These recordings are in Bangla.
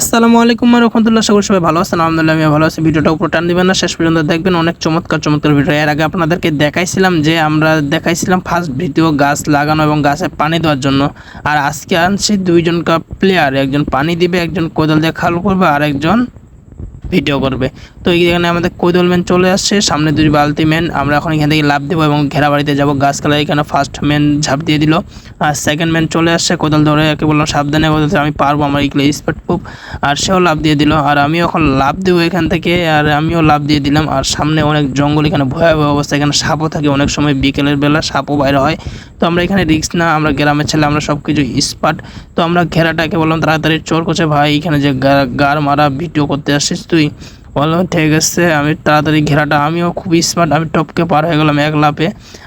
আসসালামু আলাইকুম রহমতুল্লাহ। সবাই সবাই ভালো আছেন, আলহামদুলিল্লাহ আমি ভালো আছি। ভিডিওটা উপর টান দিবেন না, শেষ পর্যন্ত দেখবেন অনেক চমৎকার চমৎকার ভিডিও এর আগে আপনাদেরকে দেখাইছিলাম যে আমরা দেখাইছিলাম ফার্স্ট ভিডিও গাছ লাগানো এবং গাছে পানি দেওয়ার জন্য। আর আজকে আনছি দুইজন প্লেয়ার একজন পানি দিবে, একজন কোদাল দিয়ে খাল করবে, আর একজন ভিডিও করবে। তো এখানে আমাদের কোদল ম্যান চলে আসছে, সামনে দুই বালতি ম্যান আমরা এখন এখান থেকে লাভ দেবো এবং ঘেরা বাড়িতে যাব। গাছপালা এখানে ফার্স্ট ম্যান ঝাঁপ দিয়ে দিল। আর সেকেন্ড ম্যান চলে আসছে, কোদাল ধরে একে বললাম সাবধানে বলতে আমি পারব আমার এগুলো স্পিড প্রুফ আর সেও লাভ দিয়ে দিল। আর আমিও এখন লাভ দেবো এখান থেকে, আর আমিও লাভ দিয়ে দিলাম। আর সামনে অনেক জঙ্গল, এখানে ভয়াবহ অবস্থা। এখানে সাপও থাকে, অনেক সময় বিকেলের বেলা সাপও বাইরে হয়। তো আমরা এখানে রিক্স না, আমরা গ্রামের ছেলে, আমরা সব কিছু স্পাট তো আমরা ঘেরাটাকে বললাম, তাড়াতাড়ি চোর করছে ভাই, এখানে যে গার মারা ভিডিও করতে আসছিস তুই। বললাম ঠিক আছে আমি তাড়াতাড়ি ঘেরাটা। আমিও খুব স্মার্ট আমি টপকে পার হয়ে গেলাম এক লাপে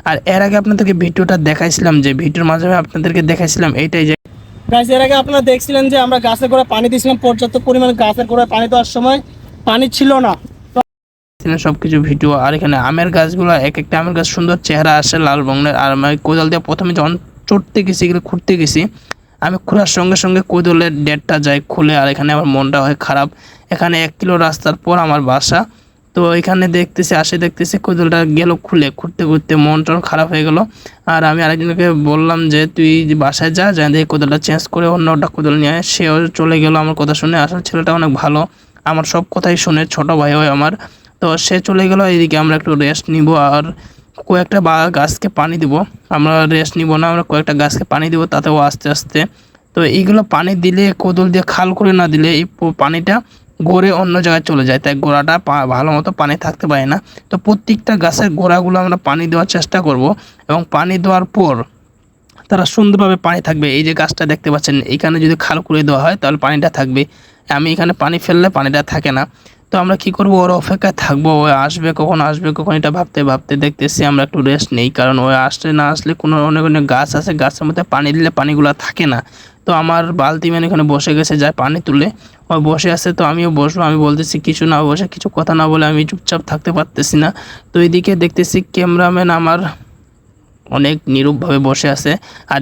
আর এর আগে আপনাদেরকে ভিডিওটা দেখাইছিলাম যে ভিডিওর মাধ্যমে আপনাদেরকে দেখাইছিলাম এইটাই যে গাছ এর আগে আপনারা দেখছিলেন যে আমরা গাছের গোড়ায় পানি দিয়েছিলাম পর্যাপ্ত পরিমাণে গাছের গোড়ায় পানি দেওয়ার সময় পানি ছিল না। সব কিছু ভিডিও আর এখানে আমের গাছগুলো এক একটা আমের গাছ সুন্দর চেহারা আসে লাল বঙ্গের আর আমি কোদাল দিয়ে প্রথমে যখন চড়তে গেছি এগুলো খুঁড়তে গেছি আমি খোলার সঙ্গে সঙ্গে কোদলের ডেটটা যায় খুলে, আর এখানে আমার মনটা হয় খারাপ। এখানে এক কিলো রাস্তার পর আমার বাসা। তো এখানে দেখতেছি, আসে দেখতেছি কোদলটা গেল খুলে। খুঁড়তে খুঁড়তে মনটা খারাপ হয়ে গেল। আর আমি আরেকজনকে বললাম যে, তুই বাসায় যা যা দিয়ে কোদলটা চেঞ্জ করে অন্য একটা কোদল নিয়ে। সেও চলে গেল আমার কথা শুনে। আসলে ছেলেটা অনেক ভালো। আমার সব কথাই শুনে, ছোট ভাই হয় আমার। তো সে চলে গেল। এইদিকে আমরা একটু রেস্ট নিব। আর কয়েকটা বা গাছকে পানি দিব। আমরা রেস্ট নিব না, আমরা কয়েকটা গাছকে পানি দিব তাতেও আস্তে আস্তে তো এইগুলো পানি দিলে, কোদল দিয়ে খাল করে না দিলে এই পানিটা গড়ে অন্য জায়গায় চলে যায়। তাই গোড়াটা ভালো মতো পানি থাকতে পারে না। তো প্রত্যেকটা গাছের গোড়াগুলো আমরা পানি দেওয়ার চেষ্টা করব এবং পানি দেওয়ার পর তারা সুন্দরভাবে পানি থাকবে। এই যে গাছটা দেখতে পাচ্ছেন, এখানে যদি খাল করে দেওয়া হয় তাহলে পানিটা থাকবে। আমি এখানে পানি ফেললে পানিটা থাকে না। তো আমরা কি করব? ওর অপেক্ষায় থাকব। ও আসবে কখন? আসবে কখন? এটা ভাবতে ভাবতে দেখতেছি আমরা একটু রেস্ট নেই। কারণ ও আসলে, না আসলে কোনো অনেক অনেক গাছ আছে। গাছের মধ্যে পানি দিলে পানিগুলো থাকে না। তো আমার বালতি মানে এখানে বসে গেছে যায় পানি তুলে। ও বসে আছে তো আমিও বসবো। আমি বলতেছি, কিছু না বসে, কিছু কথা না বলে আমি চুপচাপ থাকতে পারতেছি না। তো এদিকে দেখতেছি ক্যামেরাম্যান আমার অনেক নীরবভাবে বসে আছে। আর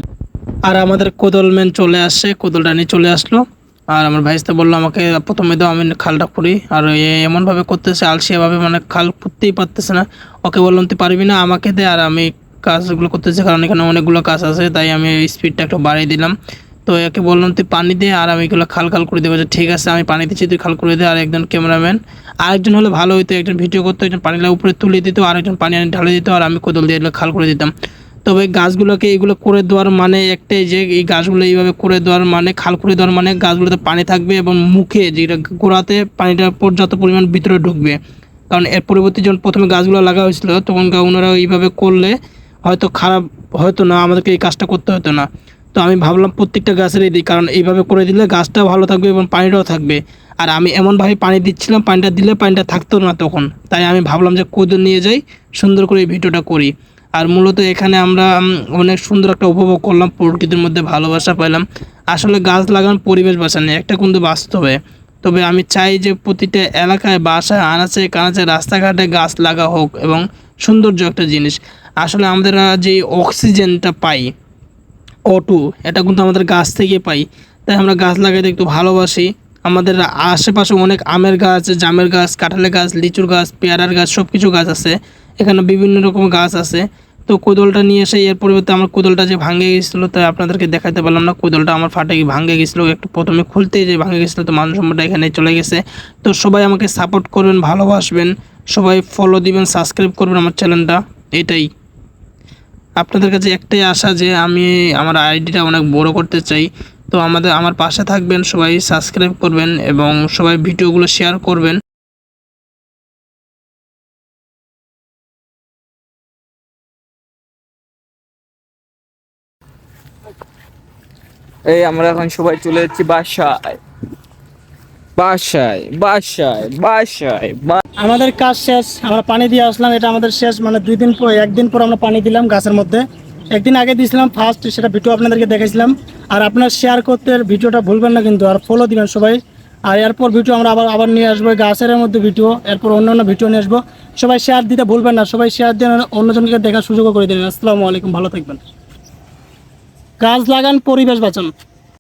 আর আমাদের কোদলম্যান চলে আসছে কোদলটা নিয়ে চলে আসলো। আর আমার ভাইস্তা বলল, আমাকে প্রথমে তো আমি খালটা করি আর এমনভাবে করতেছে আলসিয়াভাবে মানে খাল করতেই পারতেছে না। ওকে বললাম তুই পারবি না, আমাকে দে। আর আমি কাজগুলো করতেছি, কারণ এখানে অনেকগুলো কাজ আছে, তাই আমি স্পিডটা একটু বাড়িয়ে দিলাম। তো একে বললাম তুই পানি দে, আর আমি এগুলো খাল খাল করে দেবো। যে, ঠিক আছে, আমি পানি দিচ্ছি, তুই খাল করে দে। আর একজন ক্যামেরাম্যান, আরেকজন হলে ভালো হইতো, একজন ভিডিও করতো, একজন পানিটা উপরে তুলে দিত আর একজন পানি আনি ঢালে দিত, আর আমি কোদল দিয়ে খাল করে দিতাম। তবে গাছগুলোকে এগুলো করে দেওয়ার মানে একটাই যে এই গাছগুলো এইভাবে করে দেওয়ার মানে খাল করে দেওয়ার মানে গাছগুলোতে পানি থাকবে এবং মুখে যেটা গোড়াতে পানিটা পর্যাপ্ত পরিমাণ ভিতরে ঢুকবে। কারণ এর পরবর্তী যখন প্রথমে গাছগুলো লাগা হয়েছিল, তখন ওনারা এইভাবে করলে হয়তো খারাপ হয়তো না, আমাদেরকে এই কাজটা করতে হতো না। তো আমি ভাবলাম প্রত্যেকটা গাছেরই দিই, কারণ এইভাবে করে দিলে গাছটাও ভালো থাকবে এবং পানিটাও থাকবে। আর আমি এমনভাবে পানি দিচ্ছিলাম, পানিটা দিলে পানিটা থাকতো না তখন। তাই আমি ভাবলাম যে কোদল নিয়ে যাই, সুন্দর করে এই ভিডিওটা করি। আর মূলত এখানে আমরা অনেক সুন্দর একটা উপভোগ করলাম, প্রকৃতির মধ্যে ভালোবাসা পেলাম আসলে গাছ লাগান পরিবেশ বাঁচানো একটা কিন্তু বাস্তবে। তবে আমি চাই যে প্রতিটা এলাকায় বাসায় আনাচে কানাচে রাস্তাঘাটে গাছ লাগা হোক এবং সৌন্দর্য একটা জিনিস। আসলে আমাদের যে অক্সিজেনটা পাই অটু এটা কিন্তু আমাদের গাছ থেকে পাই। তাই আমরা গাছ লাগাইতে একটু ভালোবাসি। আমাদের আশেপাশে অনেক আমের গাছ জামের গাছ, কাঁঠালের গাছ, লিচুর গাছ, পেয়ারার গাছ সব কিছু গাছ আছে। এখানে বিভিন্ন রকম গাছ আছে। তো কোদলটা নিয়ে এসে এর পরিবর্তে আমার কোদলটা যে ভাঙে গেছিল তাই আপনাদেরকে দেখাতে পারলাম না। কোদলটা আমার ফাটে ভাঙে গেছিল, একটু প্রথমে খুলতে যে ভাঙে গেছিল তো মানুষ এখানে চলে গেছে। তো সবাই আমাকে সাপোর্ট করবেন, ভালোবাসবেন, সবাই ফলো দিবেন সাবস্ক্রাইব করবেন আমার চ্যানেলটা এটাই। আপনাদের কাছে একটাই আশা যে আমি আমার আইডিটা অনেক বড় করতে চাই। তো আমাদের, আমার পাশে থাকবেন, সবাই সাবস্ক্রাইব করবেন এবং সবাই ভিডিওগুলো শেয়ার করবেন। এই, আমরা এখন সবাই চলে যাচ্ছি বাসায়। বাসায় বাসায় বাসায় আমাদের কাজ শেষ, আমরা পানি দিয়ে আসলাম, এটা আমাদের শেষ মানে দুই দিন পর, একদিন পর আমরা পানি দিলাম গাছের মধ্যে। একদিন আগে দিয়েছিলাম ফার্স্ট সেটা ভিডিও আপনাদেরকে দেখাইছিলাম। আর আপনার শেয়ার করতে ভিডিওটা ভুলবেন না কিন্তু, আর ফলো দিবেন সবাই। আর এরপর ভিডিও আমরা আবার আবার নিয়ে আসব গাছের মধ্যে ভিডিও এরপর অন্য অন্য ভিডিও নিয়ে আসব। সবাই শেয়ার দিতে ভুলবেন না, সবাই শেয়ার দিয়ে অন্যজনকে দেখার সুযোগও করে দেবেন। আসসালামু আলাইকুম, ভালো থাকবেন। গাছ লাগান পরিবেশ বাঁচান।